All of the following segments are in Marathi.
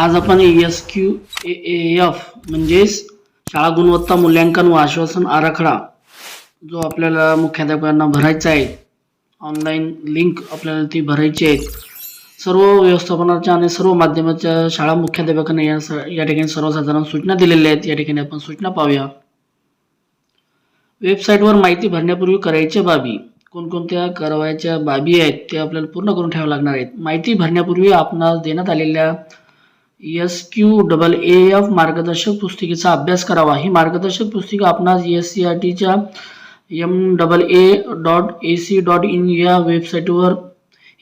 आज आपण एस क्यू ए एफ म्हणजेच शाळा गुणवत्ता मूल्यांकन व आश्वासन आराखडा जो आपल्याला मुख्याध्यापकांना भरायचा आहे. ऑनलाईन लिंक आपल्याला ती भरायची आहे. सर्व व्यवस्थापनाच्या आणि सर्व माध्यमाच्या शाळा मुख्याध्यापकांना या या ठिकाणी सर्वसाधारण सूचना दिलेल्या आहेत. या ठिकाणी आपण सूचना पाहूया. वेबसाईटवर माहिती भरण्यापूर्वी करायच्या बाबी कोणकोणत्या करावयाच्या बाबी आहेत ते आपल्याला पूर्ण करून ठेवाव्या लागणार आहेत. माहिती भरण्यापूर्वी आपणास देण्यात आलेल्या S Q double A F मार्गदर्शक पुस्तिकेचा अभ्यास करावा. ही मार्गदर्शक पुस्तिका आपणास एस सी आर टीच्या M double A dot A C dot in या वेबसाईटवर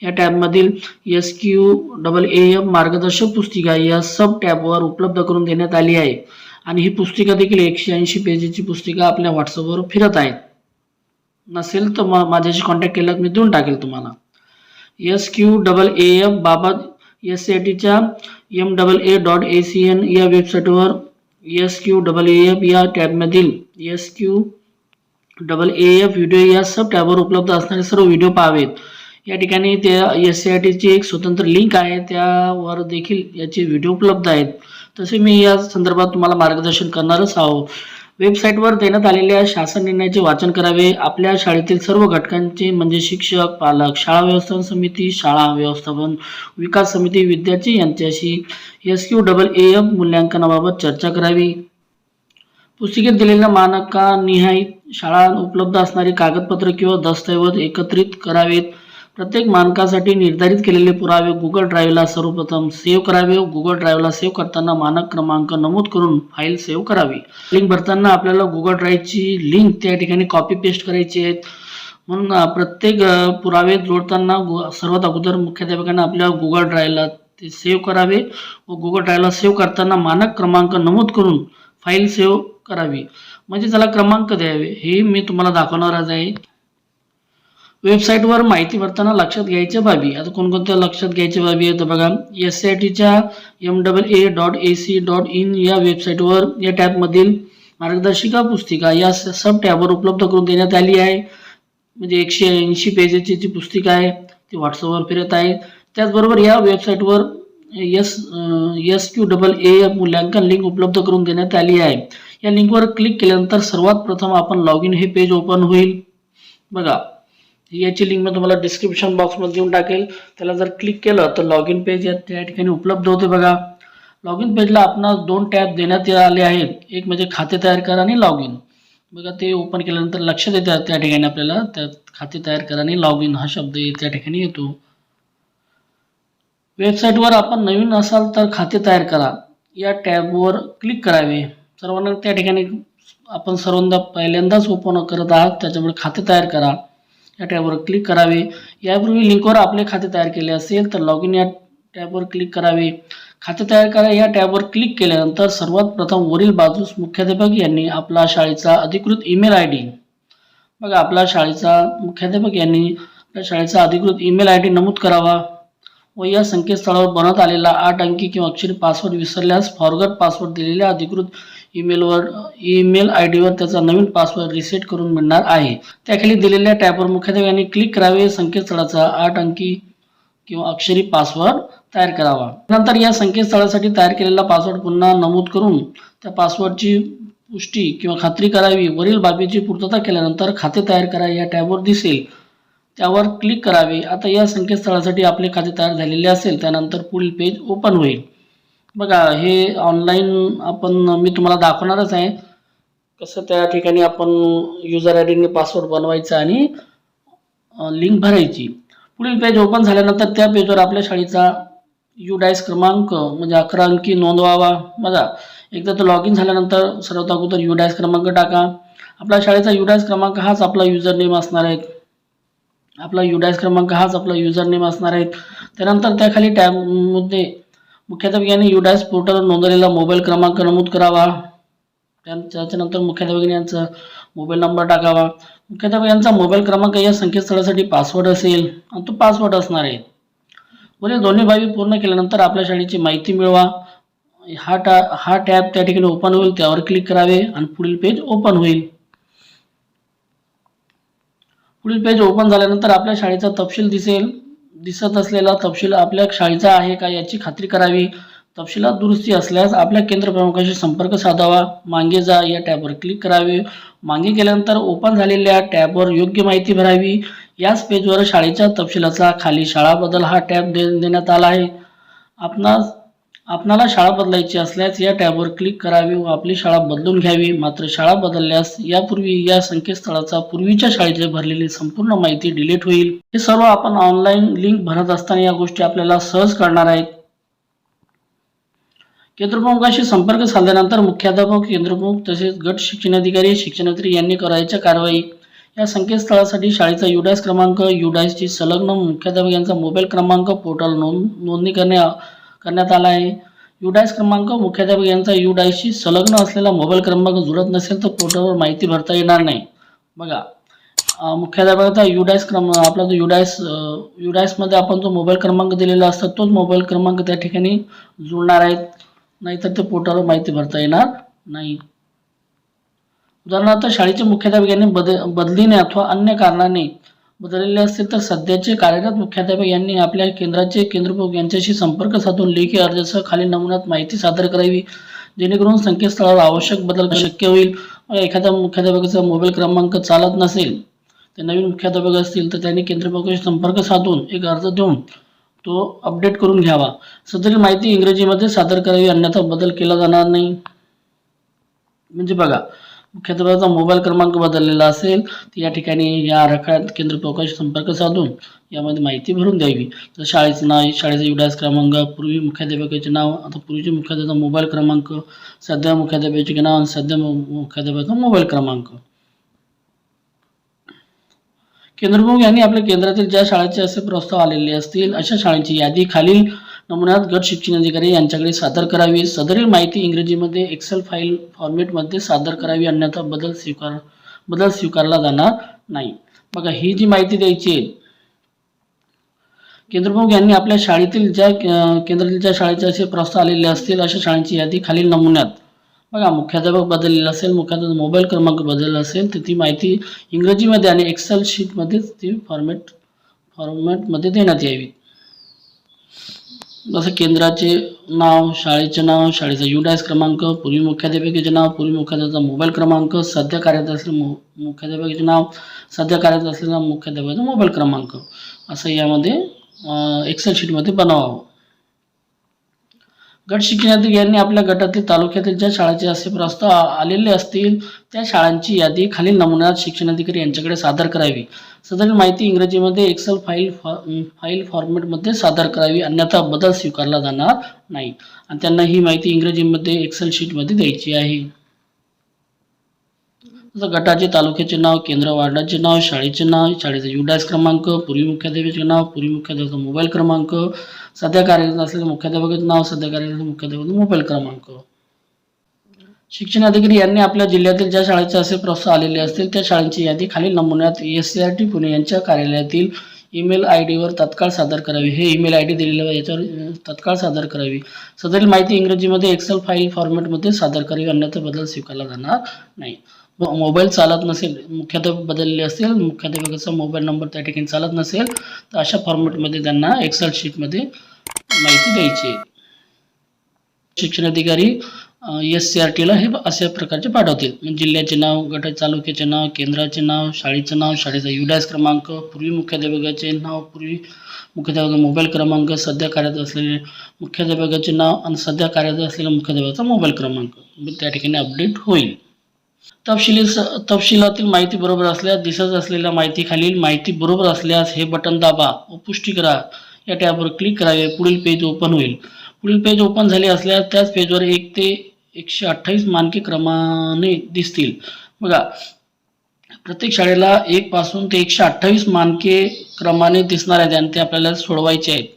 या टॅबमधील S Q double A F मार्गदर्शक पुस्तिका या सब टॅबवर उपलब्ध करून देण्यात आली आहे. आणि ही पुस्तिका देखील एकशे ऐंशी पेजेची पुस्तिका आपल्या व्हॉट्सअपवर फिरत आहे. नसेल तर मग माझ्याशी कॉन्टॅक्ट केला मी देऊन टाकेल तुम्हाला. S Q double A F बाबत एस सी आय टीच्या M double A dot A C N या वेबसाईटवर S Q double A F या टॅबमधील S Q double A F video या सब टॅबवर उपलब्ध असणारे सर्व व्हिडिओ पाहावेत. या ठिकाणी त्या एस सी आय टीची एक स्वतंत्र लिंक आहे. त्यावर देखील याचे व्हिडिओ उपलब्ध आहेत. तसे मी या संदर्भात तुम्हाला मार्गदर्शन करणारच आहोत. वेबसाईटवर देण्यात आलेल्या शासन निर्णयाचे वाचन करावे. आपल्या शाळेतील सर्व घटकांचे म्हणजे शिक्षक पालक शाळा व्यवस्थापन समिती शाळा व्यवस्थापन विकास समिती विद्यार्थी यांच्याशी S Q double A F मूल्यांकनाबाबत चर्चा करावी. पुस्तिकेत दिलेल्या मानकानिहाय शाळा उपलब्ध असणारी कागदपत्र किंवा दस्तऐवज एकत्रित करावेत. प्रत्येक मानकासाठी निर्धारित केलेले पुरावे गुगल ड्राईव्हला सर्वप्रथम सेव्ह करावे. गुगल ड्राईव्हला सेव्ह करताना मानक क्रमांक नमूद करून फाईल सेव्ह करावी. लिंक भरताना आपल्याला गुगल ड्राईव्हची लिंक त्या ठिकाणी कॉपी पेस्ट करायची आहेत म्हणून प्रत्येक पुरावे जोडताना गु- सर्वात अगोदर मुख्याध्यापकांना आपल्या गुगल ड्राईव्हला ते सेव्ह करावे व गुगल ड्राईव्हला सेव्ह करताना मानक क्रमांक नमूद करून फाईल सेव्ह करावी. म्हणजे त्याला क्रमांक द्यावे. हे मी तुम्हाला दाखवणारच आहे. वेबसाईटवर माहिती भरताना लक्षात घ्यायच्या बाबी. आता कोणकोणत्या लक्षात घ्यायच्या बाबी आहेत? बघा एस आय टीच्या M double A dot A C dot in या वेबसाईटवर या टॅबमधील मार्गदर्शिका पुस्तिका या स- सब टॅबवर उपलब्ध करून देण्यात आली आहे. म्हणजे एकशे ऐंशी पेजेसची जी पुस्तिका आहे ती व्हॉट्सअपवर फिरत आहे. त्याचबरोबर या वेबसाईटवर S S Q double A मूल्यांकन लिंक उपलब्ध करून देण्यात आली आहे. या लिंकवर क्लिक केल्यानंतर सर्वात प्रथम आपण लॉग इन हे पेज ओपन होईल. बघा याची लिंक मी तुम्हाला डिस्क्रिप्शन बॉक्समध्ये देऊन टाकेल. त्याला जर क्लिक केलं तर लॉग इन पेज या त्या ठिकाणी उपलब्ध होते बघा. लॉग इन पेजला आपणास दोन टॅब देण्यात आले आहेत. एक म्हणजे खाते तयार करा आणि लॉग इन बघा ते ओपन केल्यानंतर लक्षात येतं त्या ठिकाणी आपल्याला. त्या खाते तयार करा आणि लॉग इन हा शब्द त्या ठिकाणी येतो. वेबसाईटवर आपण नवीन असाल तर खाते तयार करा. या टॅबवर क्लिक करावे. सर्वांना त्या ठिकाणी आपण सर्वांदा पहिल्यांदाच ओपन करत आहात. त्याच्यामुळे खाते तयार करा. या टॅबवर क्लिक करावे. यापूर्वी लिंकवर आपले खाते तयार केले असेल तर लॉग इन या टॅबवर क्लिक करावे. खाते तयार करा. या टॅबवर क्लिक केल्यानंतर सर्वात प्रथम वरील बाजूस मुख्याध्यापक यांनी आपला शाळेचा अधिकृत ईमेल आय डी बघा आपला शाळेचा मुख्याध्यापक यांनी आपल्या शाळेचा अधिकृत ईमेल आय डी नमूद करावा. व या संकेतस्थळावर बनवत आलेला आठ अंकी किंवा अक्षरी पासवर्ड विसरल्यास फॉरगट पासवर्ड दिलेल्या अधिकृत ईमेलवर ईमेल आय डीवर त्याचा नवीन पासवर्ड रिसेट करून मिळणार आहे. त्याखाली दिलेल्या टॅबवर मुख्याध्यापकांनी क्लिक करावे संकेतस्थळाचा आठ अंकी किंवा अक्षरी पासवर्ड तयार करावा. नंतर या संकेतस्थळासाठी तयार केलेला पासवर्ड पुन्हा नमूद करून त्या पासवर्डची पुष्टी किंवा खात्री करावी. वरील बाबीची पूर्तता केल्यानंतर खाते तयार करा या टॅबवर दिसेल. त्यावर क्लिक करावे. आता या संकेतस्थळासाठी आपले खाते तयार झालेले असेल त्यानंतर पुढील पेज ओपन होईल. बघा हे ऑनलाईन आपण मी तुम्हाला दाखवणारच आहे. कसं त्या ठिकाणी आपण युजर आय डीने पासवर्ड बनवायचा आणि लिंक भरायची. पुढील पेज ओपन झाल्यानंतर त्या पेजवर आपल्या शाळेचा यू डायस क्रमांक म्हणजे अकरा अंकी नोंदवावा. बघा एकदा तर लॉग इन झाल्यानंतर सर्वात अगोदर यू डायस क्रमांक टाका. आपल्या शाळेचा यू डायस क्रमांक हाच आपला युजर नेम असणार आहे. आपला यू डायस क्रमांक हाच आपला युजर नेम असणार आहे. त्यानंतर त्याखाली टॅबमध्ये मुख्याध्यापक यांनी यू पोर्टलवर नोंदवलेला मोबाईल क्रमांक नमूद करावा. त्या- त्याच्यानंतर मुख्याध्यापक यांचा मोबाईल नंबर टाकावा. मुख्याध्यापक यांचा मोबाईल क्रमांक या संकेतस्थळासाठी पासवर्ड असेल आणि तो पासवर्ड असणार आहे. वरील दोन्ही बाबी पूर्ण केल्यानंतर आपल्या शाळेची माहिती मिळवा. हा टा हा टॅब त्या ठिकाणी ओपन होईल त्यावर क्लिक करावे आणि पुढील पेज ओपन होईल. पुढील पेज ओपन झाल्यानंतर आपल्या शाळेचा तपशील दिसेल. दिसत असलेला तपशील आपल्या शाळेचा आहे का याची खात्री करावी? तपशिलात दुरुस्ती असल्यास आपल्या केंद्र प्रमुखाशी संपर्क साधावा. मागे जा या टॅबवर क्लिक करावे. मागे केल्यानंतर ओपन झालेल्या टॅबवर योग्य माहिती भरावी. याच पेजवर शाळेच्या तपशिलाचा खाली शाळा बदल हा टॅब दे देण्यात आला आहे. आपणास आपणाला शाळा बदलायची असल्यास या टॅबवर क्लिक करावे व आपली शाळा बदलून घ्यावी. मात्र शाळा बदलल्यास यापूर्वी या संकेतस्थळाचा पूर्वीच्या शाळेची भरलेली संपूर्ण माहिती डिलीट होईल. हे सर्व आपण ऑनलाईन लिंक भरत असताना या गोष्टी आपल्याला सहज करणार आहेत. केंद्रप्रमुखाशी संपर्क साधल्यानंतर मुख्याध्यापक केंद्रप्रमुख तसेच गट शिक्षणाधिकारी शिक्षणाधिकारी यांनी करायच्या कारवाई. या संकेतस्थळासाठी शाळेचा युडायस क्रमांक युडायसची संलग्न मुख्याध्यापक यांचा मोबाईल क्रमांक पोर्टल नोंद नोंदणी करणे करण्यात आला आहे. युडाईस क्रमांक मुख्याध्यापक यांचा युडाईसशी संलग्न असलेला मोबाईल क्रमांक जुळत नसेल तर पोर्टलवर माहिती भरता येणार नाही. बघा मुख्याध्यापकाचा युडाईस क्रम आपला जो युडाईस युडाईसमध्ये आपण जो मोबाईल क्रमांक दिलेला असतो तोच मोबाईल क्रमांक त्या ठिकाणी जुळणार आहेत नाहीतर ते पोर्टलवर माहिती भरता येणार नाही. उदाहरणार्थ शाळेचे मुख्याध्यापक यांनी बद बदलीने अथवा अन्य कारणाने बदललेले असतील तर सध्याचे कार्यरत मुख्याध्यापक यांनी आपल्या केंद्राचे केंद्रप्रमुख यांच्याशी संपर्क साधून लेखी अर्जासह खाली नमुन्यात माहिती सादर करावी. जेणेकरून संकेतस्थळावर आवश्यक बदल शक्य होईल. एखाद्या मुख्याध्यापकाचा मोबाईल क्रमांक चालत नसेल ते नवीन मुख्याध्यापक असतील तर त्यांनी केंद्रप्रमुखाशी संपर्क साधून एक अर्ज देऊन तो अपडेट करून घ्यावा. सदरील माहिती इंग्रजीमध्ये सादर करावी अन्यथा बदल केला जाणार नाही. म्हणजे बघा मुख्याध्यापकाचा मोबाईल क्रमांक बदललेला असेल तर या ठिकाणी या आराखड्यात केंद्र प्रमुखाशी संपर्क साधून यामध्ये माहिती भरून द्यावी. तर शाळेचं नाव शाळेचा युडास क्रमांक पूर्वी मुख्याध्यापकाचे नाव आता पूर्वीचे मुख्याध्याचा मोबाईल क्रमांक सध्या मुख्याध्यापकाचे नाव आणि सध्या मुख्याध्यापकाचा मोबाईल क्रमांक. केंद्रप्रमुख यांनी आपल्या केंद्रातील ज्या शाळेचे असे प्रस्ताव आलेले असतील अशा शाळांची यादी खालील नमुन्यात गट शिक्षण अधिकारी यांच्याकडे सादर करावी. सदरील माहिती इंग्रजीमध्ये एक्सेल फाईल फॉर्मेटमध्ये सादर करावी अन्यथा बदल स्वीकार बदल स्वीकारला जाणार नाही. बघा ही जी माहिती द्यायची आहे केंद्रप्रमुख यांनी आपल्या शाळेतील ज्या केंद्रातील ज्या शाळेचे असे प्रस्ताव आलेले असतील अशा शाळांची यादी खालील नमुन्यात. बघा मुख्याध्यापक बदललेला असेल मुख्याध्यापक मोबाईल क्रमांक बदलला असेल तर ती माहिती इंग्रजीमध्ये आणि एक्सेल शीटमध्येच ती फॉर्मेट फॉर्मॅटमध्ये देण्यात यावी. जसं केंद्राचे नाव शाळेचे नाव शाळेचा युडायस क्रमांक पूर्वी मुख्याध्यापिकेचे नाव पूर्वी मुख्याध्यापकाचा मोबाईल क्रमांक सध्या कार्यरत असलेले मु मुख्याध्यापकाचे नाव सध्या कार्यरत असलेला मुख्याध्यापकाचा मोबाईल क्रमांक. असं यामध्ये एक्सेल शीटमध्ये बनवावं. गट शिक्षणाधिकारी यांनी आपल्या गटातील तालुक्यातील ज्या शाळेचे असे प्रस्ताव आलेले असतील त्या शाळांची यादी खालील नमुन्यात शिक्षणाधिकारी यांच्याकडे सादर करावी. सदरील माहिती इंग्रजीमध्ये एक्सेल फाईल फॉ- फाईल फॉर्मेटमध्ये सादर करावी अन्यथा बदल स्वीकारला जाणार नाही. आणि त्यांना ही माहिती इंग्रजीमध्ये एक्सेल शीटमध्ये द्यायची आहे. जसं गटाचे तालुक्याचे नाव केंद्र वार्डाचे नाव शाळेचे नाव शाळेचा युडास क्रमांक पूर्वी मुख्याध्यापकाचे नाव पूर्वी मुख्याध्यापकाचा मोबाईल क्रमांक सध्या कार्यरत असलेल्या मुख्याध्यापकाचे नाव सध्या कार्यरत मुख्याध्यापकाचा मोबाईल क्रमांक. शिक्षण अधिकारी यांनी आपल्या जिल्ह्यातील ज्या शाळेचे असे प्रस्ताव आलेले असतील त्या शाळांची यादी खालील नमुन्यात S C R T Pune यांच्या कार्यालयातील ईमेल आय डीवर तत्काळ सादर करावी. हे ईमेल आय डी दिलेलं याच्यावर तत्काळ सादर करावी. सदरील माहिती इंग्रजीमध्ये एक्सेल फाईल फॉर्मॅटमध्ये सादर करावी अन्यथा बदल स्वीकारला जाणार नाही. मोबाईल चालत नसेल मुख्याध्यापक बदलले असतील मुख्याध्यापकाचा मोबाईल नंबर त्या ठिकाणी चालत नसेल तर अशा फॉर्मॅटमध्ये त्यांना एक्सेल शीटमध्ये माहिती द्यायची शिक्षण अधिकारी एस सी आर टीला हे अशा प्रकारचे पाठवतील. म्हणजे जिल्ह्याचे नाव गट तालुक्याचे नाव केंद्राचे नाव शाळेचं नाव शाळेचा युडॅस क्रमांक पूर्वी मुख्याध्यापकाचे नाव पूर्वी मुख्याध्यापकाचा मोबाईल क्रमांक सध्या कार्यरत असलेले मुख्याध्यापकाचे नाव आणि सध्या कार्यरत असलेल्या मुख्याध्यापकाचा मोबाईल क्रमांक. त्या ठिकाणी अपडेट होईल. तपशिली स तपशिलातील माहिती बरोबर असल्यास दिसत असलेल्या माहिती खालील माहिती बरोबर असल्यास हे बटन दाबा व पुष्टी करा. या टॅबवर क्लिक करावे. पुढील पेज ओपन होईल. पुढील पेज ओपन झाले असल्यास त्याच पेजवर एक ते एकशे अठ्ठावीस मानके क्रमाने दिसतील. बघा प्रत्येक शाळेला एक पासून ते एकशे अठ्ठावीस मानके क्रमाने दिसणार आहेत आणि ते आपल्याला सोडवायचे आहेत.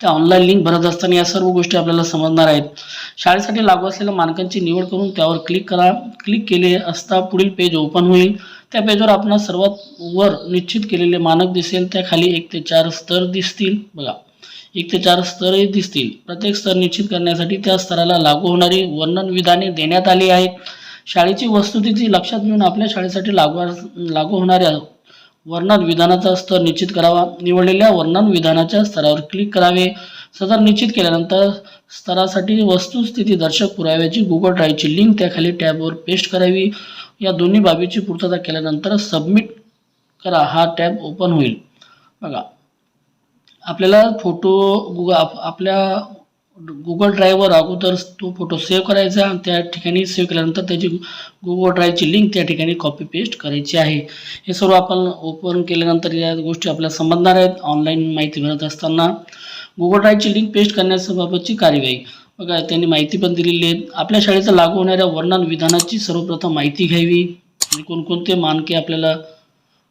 त्या ऑनलाईन लिंक भरत असताना या सर्व गोष्टी आपल्याला समजणार आहेत. शाळेसाठी लागू असलेल्या मानकांची निवड करून त्यावर क्लिक करा. क्लिक केले असता पुढील पेज ओपन होईल. त्या पेजवर आपण सर्वात वर निश्चित केलेले मानक दिसेल. त्या खाली एक ते चार स्तर दिसतील. बघा. एक ते चार स्तरही दिसतील. प्रत्येक स्तर निश्चित करण्यासाठी त्या स्तराला लागू होणारी वर्णन विधाने देण्यात आली आहेत. शाळेची वस्तुस्थिती लक्षात घेऊन आपल्या शाळेसाठी लागू लागू होणाऱ्या वर्णन विधानाचा स्तर निश्चित करावा. निवडलेल्या वर्णन विधानाच्या स्तरावर क्लिक करावे. सदर निश्चित केल्यानंतर स्तरासाठी वस्तुस्थिती दर्शक पुराव्याची गुगल ड्राईव्हची लिंक त्याखाली टॅबवर पेस्ट करावी. या दोन्ही बाबीची पूर्तता केल्यानंतर सबमिट करा. हा टॅब ओपन होईल. बघा आपल्याला फोटो गुग आप- आपल्या गुगल ड्राईव्हवर अगोदर तो फोटो सेव्ह करायचा आणि त्या ठिकाणी सेव्ह केल्यानंतर त्याची गुगल ड्राईव्हची लिंक त्या ठिकाणी कॉपी पेस्ट करायची आहे. हे सर्व आपण ओपन केल्यानंतर या गोष्टी आपल्याला समजणार आहेत. ऑनलाईन माहिती मिळत असताना गुगल ड्राईव्हची लिंक पेस्ट करण्याबाबतची कार्यवाही. बघा त्यांनी माहिती पण दिलेली आहे. आपल्या शाळेचं लागू होणाऱ्या वर्णन विधानाची सर्वप्रथम माहिती घ्यावी. आणि कोणकोणते मानके आपल्याला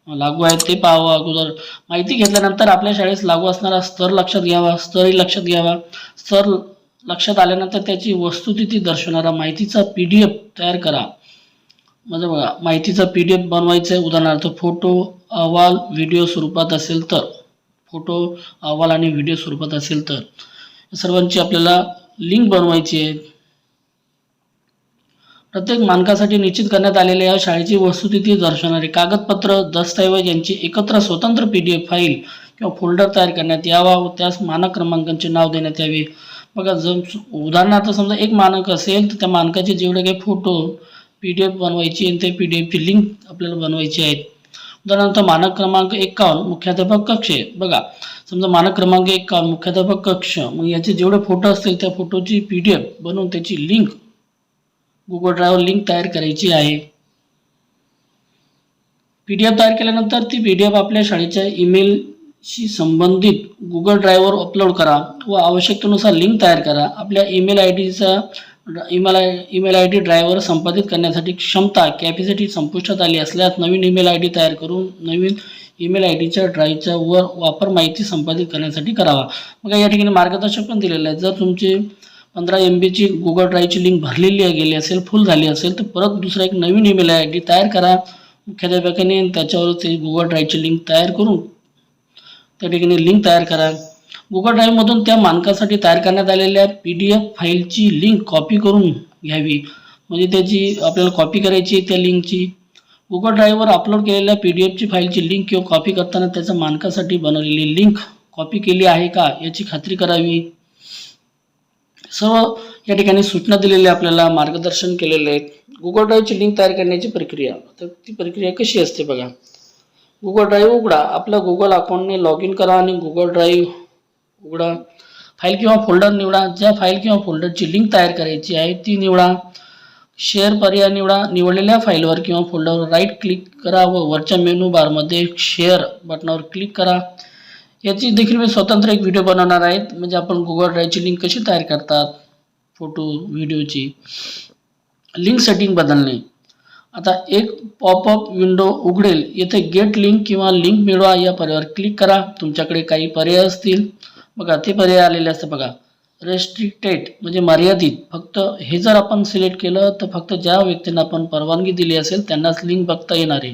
लागू आहेत ते पाहावं अगोदर. माहिती घेतल्यानंतर आपल्या शाळेस लागू असणारा स्तर लक्षात घ्यावा स्तरही लक्षात घ्यावा. स्तर लक्षात आल्यानंतर त्याची वस्तुस्थिती दर्शवणारा माहितीचा पी डी एफ तयार करा. म्हणजे बघा माहितीचा पी डी एफ बनवायचं आहे उदाहरणार्थ फोटो अहवाल व्हिडिओ स्वरूपात असेल तर. फोटो अहवाल आणि व्हिडिओ स्वरूपात असेल तर. सर्वांची आपल्याला लिंक बनवायची आहे. प्रत्येक मानकासाठी निश्चित करण्यात आलेल्या या शाळेची वस्तुस्थिती दर्शवणारे कागदपत्र दस्तऐवज यांची एकत्र स्वतंत्र पी डी एफ फाईल किंवा फोल्डर तयार करण्यात यावा व त्यास मानक क्रमांकांचे नाव देण्यात यावे. बघा जर उदाहरणार्थ समजा एक मानक असेल तर त्या मानकाचे जेवढे काही फोटो पी डी एफ बनवायची आणि त्या पी डी एफची लिंक आपल्याला बनवायची आहेत. उदाहरणार्थ मानक क्रमांक एकावन्न मुख्याध्यापक कक्ष आहे. बघा समजा मानक क्रमांक एकावन्न मुख्याध्यापक कक्ष मग याचे जेवढे फोटो असतील त्या फोटोची पी डी एफ बनवून त्याची लिंक गुगल ड्राईव्हवर लिंक तयार करायची आहे. पी डी एफ तयार केल्यानंतर ती पी डी एफ आपल्या शाळेच्या ईमेलशी संबंधित गुगल ड्राईव्हवर अपलोड करा व आवश्यकतेनुसार लिंक तयार करा. आपल्या ईमेल आय डीचा email I email I D driver संपादित करण्यासाठी क्षमता कॅपॅसिटी संपुष्टात आली असल्यास नवीन ईमेल आय डी तयार करून नवीन ईमेल आय डीच्या ड्राईव्हच्या वर वापर माहिती संपादित करण्यासाठी करावा. मग या ठिकाणी मार्गदर्शक पण दिलेलं आहे. जर तुमचे पंधरा एम बीची गुगल ड्राईव्हची लिंक भरलेली आहे गेली असेल फुल झाली असेल तर परत दुसरा एक नवीन ईमेल आय डी तयार करा. मुख्याध्यापकाने आणि त्याच्यावर ते गुगल ड्राईव्हची लिंक तयार करून त्या ठिकाणी लिंक तयार करा. गुगल ड्राईव्हमधून त्या मानकासाठी तयार करण्यात आलेल्या पी डी एफ फाईलची लिंक कॉपी करून घ्यावी. म्हणजे त्याची आपल्याला कॉपी करायची आहे त्या लिंकची गुगल ड्राईव्हवर अपलोड केलेल्या पी डी एफची फाईलची लिंक किंवा कॉपी करताना त्याच्या मानकासाठी बनवलेली लिंक कॉपी केली आहे का याची खात्री करावी. सर्व या ठिकाणी सूचना दिलेल्या आपल्याला मार्गदर्शन केलेले आहेत गुगल ड्राईव्हची लिंक तयार करण्याची प्रक्रिया. तर ती प्रक्रिया कशी असते बघा. गुगल ड्राईव्ह उघडा आपल्या गुगल अकाउंटने लॉग इन करा आणि गुगल ड्राईव्ह उघडा. फाईल किंवा फोल्डर निवडा. ज्या फाईल किंवा फोल्डरची लिंक तयार करायची आहे ती निवडा. शेअर पर्याय निवडा. निवडलेल्या फाईलवर किंवा फोल्डरवर राईट क्लिक करा व वरच्या मेनू बारमध्ये शेअर बटनावर क्लिक करा. याची देखील मी स्वतंत्र एक व्हिडिओ बनवणार आहे. म्हणजे आपण गुगल ड्राईव्हची लिंक कशी तयार करतात? फोटो व्हिडिओची लिंक सेटिंग बदलणे. आता एक पॉपअप विंडो उघडेल. येथे गेट लिंक किंवा लिंक मिळवा. या पर्यायावर क्लिक करा. तुमच्याकडे काही पर्याय असतील. बघा ते पर्याय आलेले असतात बघा. रेस्ट्रिक्टेड म्हणजे मर्यादित. फक्त हे जर आपण सिलेक्ट केलं तर फक्त ज्या व्यक्तींना आपण परवानगी दिली असेल त्यांनाच लिंक बघता येणार आहे.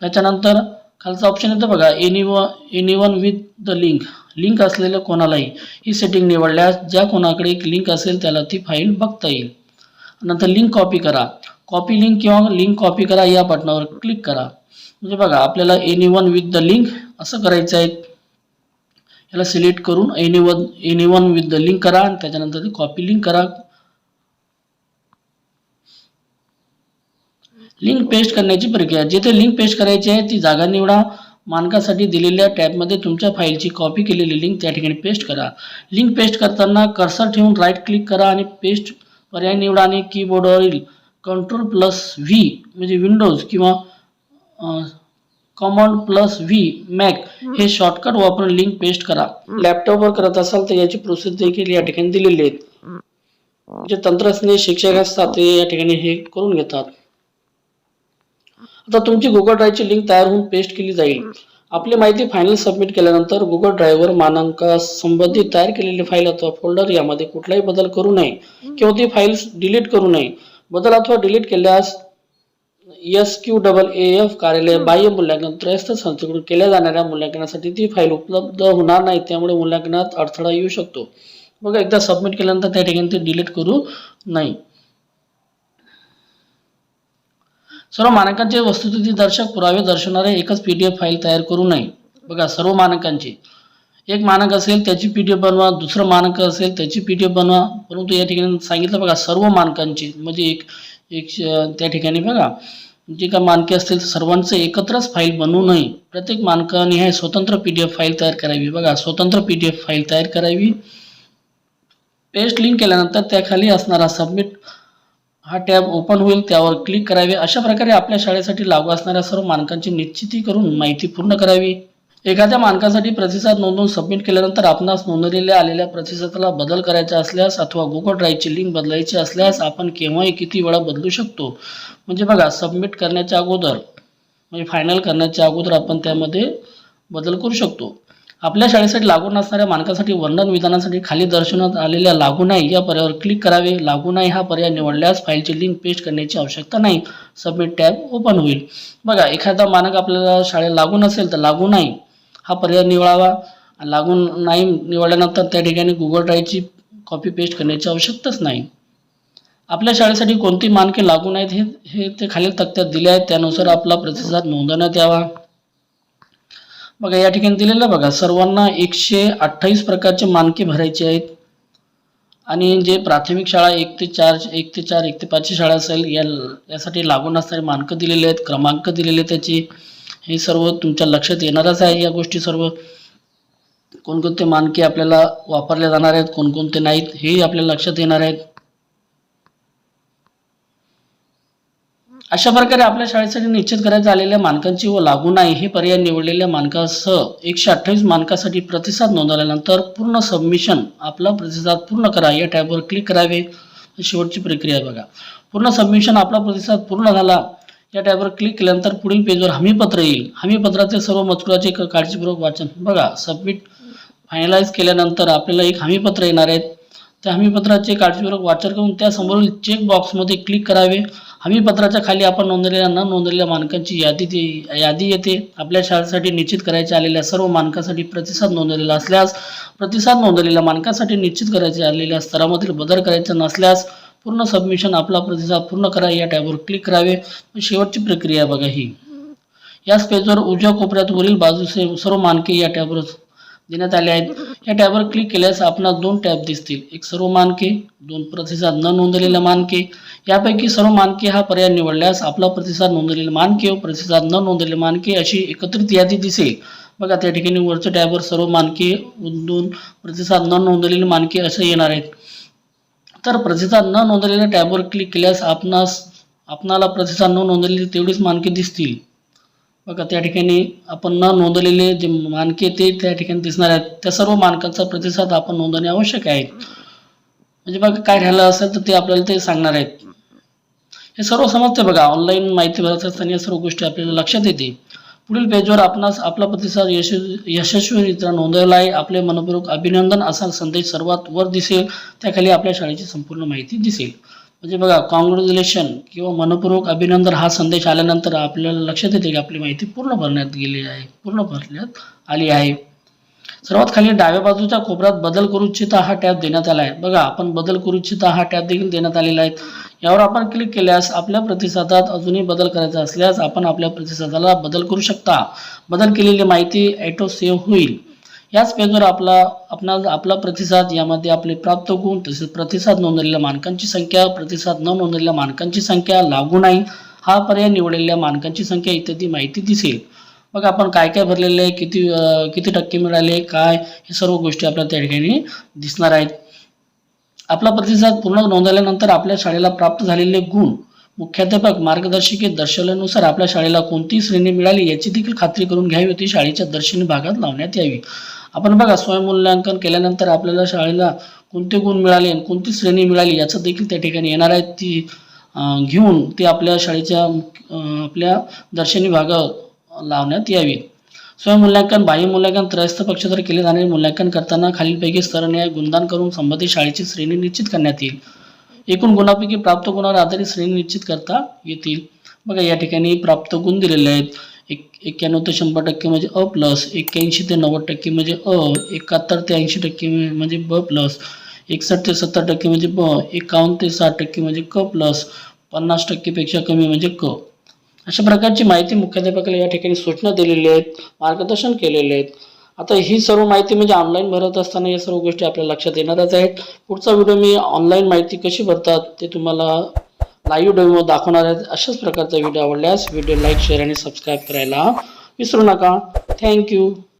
त्याच्यानंतर खालचा ऑप्शन येतं बघा एनी व any one with the link link असलेलं कोणालाही ही सेटिंग निवडल्यास ज्या कोणाकडे एक लिंक असेल त्याला ती फाईल बघता येईल. नंतर लिंक कॉपी करा. कॉपी लिंक किंवा लिंक कॉपी करा या बटनावर क्लिक करा. म्हणजे बघा आपल्याला any one with the link असं करायचं आहे. याला सिलेक्ट करून any one any one with the link करा आणि त्याच्यानंतर ती कॉपी लिंक करा. लिंक पेस्ट करण्याची प्रक्रिया. जिथे लिंक पेस्ट करायची आहे ती जागा निवडा. मानकासाठी दिलेल्या टॅबमध्ये तुमच्या फाईलची कॉपी केलेली लिंक त्या ठिकाणी पेस्ट करा. लिंक पेस्ट करताना कर्सर ठेवून राईट क्लिक करा आणि पेस्ट पर्याय निवडा आणि कीबोर्डवरील कंट्रोल प्लस व्ही म्हणजे विंडोज किंवा कमांड प्लस व्ही मॅक हे शॉर्टकट वापरून लिंक पेस्ट करा. लॅपटॉपवर करत असाल तर याची प्रोसेस देखील या ठिकाणी दिलेली आहेत. जे तंत्रज्ञ शिक्षक असतात ते या ठिकाणी हे करून घेतात. आता तुमची गुगल ड्राईव्हची लिंक तयार होऊन पेस्ट केली जाईल. आपली माहिती फायनल सबमिट केल्यानंतर गुगल ड्राईव्हवर मानांकास संबंधित तयार केलेली फाईल अथवा फोल्डर यामध्ये कुठलाही बदल करू नये किंवा ती फाईल डिलीट करू नये. बदल अथवा डिलीट केल्यास S Q double A F कार्यालय बाह्य मूल्यांकन त्रयस्थ संस्थेकडून केल्या जाणाऱ्या मूल्यांकनासाठी ती फाईल उपलब्ध होणार नाही त्यामुळे मूल्यांकनात अडथळा येऊ शकतो. बघा एकदा सबमिट केल्यानंतर त्या ठिकाणी ते डिलीट करू नाही सर्व मानकांचे वस्तुस्थिती दर्शक पुरावे दर्शवणारे एकच पी डी एफ फाईल तयार करू नये. बघा सर्व मानकांची. एक मानक असेल त्याची पी डी एफ बनवा. दुसरं मानक असेल त्याची पी डी एफ बनवा. परंतु या ठिकाणी सांगितलं बघा सर्व मानकांची. म्हणजे एक एक त्या ठिकाणी बघा. जे काय मानके असतील सर्वांचं एकत्रच फाईल बनवू नये. प्रत्येक मानकाने हे स्वतंत्र पी डी एफ फाईल तयार करावी. बघा स्वतंत्र पी डी एफ फाईल तयार करावी. पेस्ट लिंक केल्यानंतर त्याखाली असणारा सबमिट हा टॅब ओपन होईल त्यावर क्लिक करावे. अशा प्रकारे आपल्या शाळेसाठी लागू असणाऱ्या सर्व मानकांची निश्चिती करून माहिती पूर्ण करावी. एखाद्या मानकासाठी प्रतिसाद नोंदवून सबमिट केल्यानंतर आपणास नोंदवलेल्या आलेल्या प्रतिसादाला बदल करायचा असल्यास अथवा गुगल ड्राईव्हची लिंक बदलायची असल्यास आपण केव्हाही किती वेळा बदलू शकतो. म्हणजे बघा सबमिट करण्याच्या अगोदर म्हणजे फायनल करण्याच्या अगोदर आपण त्यामध्ये बदल करू शकतो. आपल्या शाळेसाठी लागू नसणाऱ्या मानकासाठी वर्णन विधानासाठी खाली दर्शवण्यात आलेल्या लागू नाही या पर्यायावर क्लिक करावे. लागू नाही हा पर्याय निवडल्यास फाईलची लिंक पेस्ट करण्याची आवश्यकता नाही. सबमिट टॅब ओपन होईल. बघा एखादा मानक आपल्याला शाळेत लागू नसेल तर लागू नाही. हा पर्याय निवडावा. लागून नाही निवडल्यानंतर त्या ठिकाणी गुगल ड्राईव्हची कॉपी पेस्ट करण्याची आवश्यकताच नाही. आपल्या शाळेसाठी कोणती मानके लागू नाहीत हे हे ते खालील तक्त्यात दिले आहेत. त्यानुसार आपला प्रतिसाद नोंदवण्यात यावा. बघा या ठिकाणी दिलेलं बघा सर्वांना एकशे अठ्ठावीस प्रकारचे मानके भरायचे आहेत. आणि जे प्राथमिक शाळा एक ते चार एक ते चार एक ते पाचची शाळा असेल या यासाठी लागून असणारे मानकं दिलेले आहेत क्रमांक दिलेले आहेत त्याचे. हे सर्व तुमच्या लक्षात येणारच आहे या गोष्टी सर्व. कोणकोणते मानके आपल्याला वापरले जाणार आहेत कोणकोणते नाहीत हेही आपल्याला लक्षात येणार आहेत. अशा प्रकारे आपल्या शाळेसाठी निश्चित करण्यात आलेल्या मानकांची व लागू नाही हे पर्याय निवडलेल्या मानकासह एकशे अठ्ठावीस मानकासाठी प्रतिसाद नोंदवल्यानंतर पूर्ण सबमिशन आपला प्रतिसाद पूर्ण करा. या टॅबवर क्लिक करावे. शेवटची प्रक्रिया आहे बघा. पूर्ण सबमिशन आपला प्रतिसाद पूर्ण झाला. या टॅबवर क्लिक केल्यानंतर पुढील पेजवर हमीपत्र येईल. हमीपत्राचे सर्व मजकुराचे काळजीपूर्वक वाचन बघा. सबमिट फायनलाइज केल्यानंतर आपल्याला एक हमीपत्र येणार आहेत त्या हमीपत्राचे काळजीपूर्वक वाचन करून त्यासमोरील चेक बॉक्समध्ये क्लिक करावे. हमीपत्राच्या खाली आपण नोंदलेल्या न नोंदलेल्या मानकांची यादी ती- यादी येते. आपल्या शाळेसाठी निश्चित करायच्या आलेल्या सर्व मानकासाठी प्रतिसाद नोंदवलेला असल्यास प्रतिसाद नोंदवलेल्या मानकासाठी निश्चित करायचे आलेल्या स्तरामधील बदल करायचा नसल्यास पूर्ण सबमिशन आपला प्रतिसाद पूर्ण करा या टॅबवर क्लिक करावे. शेवटची प्रक्रिया बघा ही. याच पेजवर उजव्या कोपऱ्यात वरील बाजूचे सर्व मानके या टॅबवर देण्यात आले आहेत. या टॅबवर क्लिक केल्यास आपणास दोन टॅब दिसतील. एक सर्व मानके दोन प्रतिसाद न नोंदवलेल्या मानके. यापैकी सर्व मानके हा पर्याय निवडल्यास आपला प्रतिसाद नोंदलेले मानके व प्रतिसाद न नोंदलेले मानके अशी एकत्रित यादी दिसेल. बघा त्या ठिकाणी वरच्या टॅबवर सर्व मानके दोन प्रतिसाद न नोंदलेले मानके असे येणार आहेत. तर प्रतिसाद न नोंदलेल्या टॅबवर क्लिक केल्यास आपणास आपणाला प्रतिसाद न नोंदवलेली तेवढीच मानके दिसतील. बघा त्या ठिकाणी आपण न नोंदवलेले जे मानके ते त्या ठिकाणी दिसणार आहेत. त्या सर्व मानकांचा प्रतिसाद आपण नोंदवणे आवश्यक आहे. म्हणजे बघा काय राहिलं असेल तर ते आपल्याला ते सांगणार आहेत. हे सर्व समजते बघा ऑनलाईन माहिती भरत असताना या सर्व गोष्टी आपल्याला लक्षात येते पुढील पेजवर आपणास आपला प्रतिसाद यशस्वी यशस्वीरित्या नोंदवला आहे. आपले मनपूर्वक अभिनंदन असा संदेश सर्वात वर दिसेल त्याखाली आपल्या शाळेची संपूर्ण माहिती दिसेल. म्हणजे बघा कॉंग्रॅच्युलेशन किंवा मनपूर्वक अभिनंदन हा संदेश आल्यानंतर आपल्याला लक्षात येते की आपली माहिती पूर्ण भरण्यात गेली आहे पूर्ण भरण्यात आली आहे. सर्वात खाली डाव्या बाजूच्या कोपऱ्यात बदल करू इच्छिता हा टॅब देण्यात आला आहे. बघा आपण बदल करू इच्छिता हा टॅब देखील देण्यात आलेला आहे. यावर आपण क्लिक केल्यास आपल्या प्रतिसादात अजूनही बदल करायचा असल्यास आपण आपल्या प्रतिसादाला बदल करू शकता. बदल केलेली माहिती ॲटो सेव्ह होईल. याच पेजवर आपला आपला आपला प्रतिसाद यामध्ये आपले प्राप्त गुण तसेच प्रतिसाद नोंदवलेल्या मानकांची संख्या प्रतिसाद न नोंदवलेल्या मानकांची संख्या लागू नाही हा पर्याय निवडलेल्या मानकांची संख्या इत्यादी माहिती दिसेल. मग आपण काय काय भरलेले आहे किती किती टक्के मिळाले काय हे सर्व गोष्टी आपल्याला त्या ठिकाणी दिसणार आहेत. आपला प्रतिसाद पूर्ण नोंदवल्यानंतर आपल्या शाळेला प्राप्त झालेले गुण मुख्याध्यापक मार्गदर्शिकेत दर्शवल्यानुसार आपल्या शाळेला कोणती श्रेणी मिळाली याची देखील खात्री करून घ्यावी होती. शाळेच्या दर्शनी भागात लावण्यात यावी. आपण बघा स्वयंमूल्यांकन केल्यानंतर आपल्याला शाळेला कोणते गुण मिळाले आणि कोणती श्रेणी मिळाली याचं देखील त्या ठिकाणी येणार आहे. ती घेऊन ते आपल्या शाळेच्या आपल्या दर्शनी भागात लावण्यात यावी. स्वयंमूल्यांकन बाह्य मूल्यांकन त्रयस्थ पक्षाद्वारे केले जाणारे मूल्यांकन करताना खालीलपैकी स्तरन्याय गुणदान करून संबंधित शाळेची श्रेणी निश्चित करण्यात येईल. एकूण गुणापैकी प्राप्त गुणावर आधारित श्रेणी निश्चित करता येतील. बघा या ठिकाणी प्राप्त गुण दिलेले आहेत. एक्क्याण्णव ते शंभर टक्के म्हणजे अ प्लस एक्क्याऐंशी ते नव्वद टक्के म्हणजे अ एकाहत्तर ते ऐंशी टक्के म्हणजे ब प्लस एकसष्ट ते सत्तर टक्के म्हणजे ब एकावन्न ते साठ टक्के म्हणजे क प्लस पन्नास टक्केपेक्षा कमी म्हणजे क. अशा प्रकारची माहिती मुख्याध्यापकाला या ठिकाणी सूचना दिलेली आहेत मार्गदर्शन केलेले आहेत. आता ही सर्व माहिती म्हणजे ऑनलाईन भरत असताना या सर्व गोष्टी आपल्या लक्षात येणारच आहेत. पुढचा व्हिडिओ मी ऑनलाईन माहिती कशी भरतात ते तुम्हाला लाईव्ह डेमो दाखवणार आहेत. अशाच प्रकारचा व्हिडिओ आवडल्यास व्हिडिओ लाईक शेअर आणि सबस्क्राईब करायला विसरू नका. थँक्यू